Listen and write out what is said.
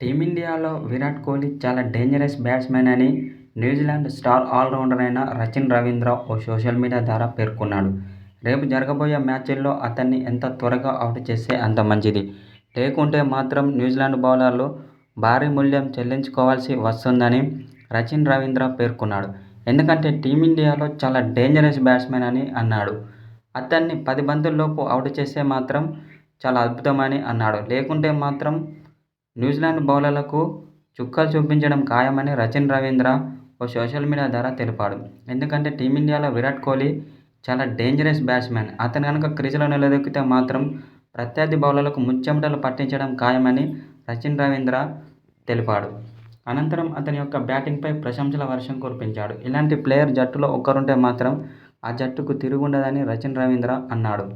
టీమిండియాలో విరాట్ కోహ్లీ చాలా dangerous batsmen అని New Zealand star all rounder అయిన రచిన్ రవీంద్ర ఓ సోషల్ మీడియా ద్వారా పేర్కొన్నాడు. రేపు జరగబోయే మ్యాచ్ల్లో అతన్ని ఎంత త్వరగా అవుట్ చేస్తే అంత మంచిది. లేకుంటే మాత్రం న్యూజిలాండ్ బౌలర్లు భారీ మూల్యం చెల్లించుకోవాల్సి వస్తుందని రచిన్ రవీంద్ర పేర్కొన్నాడు. ఎందుకంటే టీమిండియాలో చాలా డేంజరస్ బ్యాట్స్మెన్ అని అన్నాడు. అతన్ని పది బంతుల్లోపు అవుట్ చేస్తే మాత్రం చాలా అద్భుతమని అన్నాడు. లేకుంటే మాత్రం న్యూజిలాండ్ బౌలర్లకు చుక్కలు చూపించడం ఖాయమని రచిన్ రవీంద్ర ఓ సోషల్ మీడియా ద్వారా తెలిపాడు. ఎందుకంటే టీమిండియాలో విరాట్ కోహ్లీ చాలా డేంజరస్ బ్యాట్స్మెన్ అతను కనుక క్రీజులో నిలదొక్కితే మాత్రం ప్రత్యర్థి బౌలర్లకు ముచ్చెమటలు పట్టించడం ఖాయమని రచిన్ రవీంద్ర తెలిపాడు. అనంతరం అతని యొక్క బ్యాటింగ్పై ప్రశంసల వర్షం కురిపించాడు. ఇలాంటి ప్లేయర్ జట్టులో ఒక్కరుంటే మాత్రం ఆ జట్టుకు తిరుగుండదని రచిన్ రవీంద్ర అన్నాడు.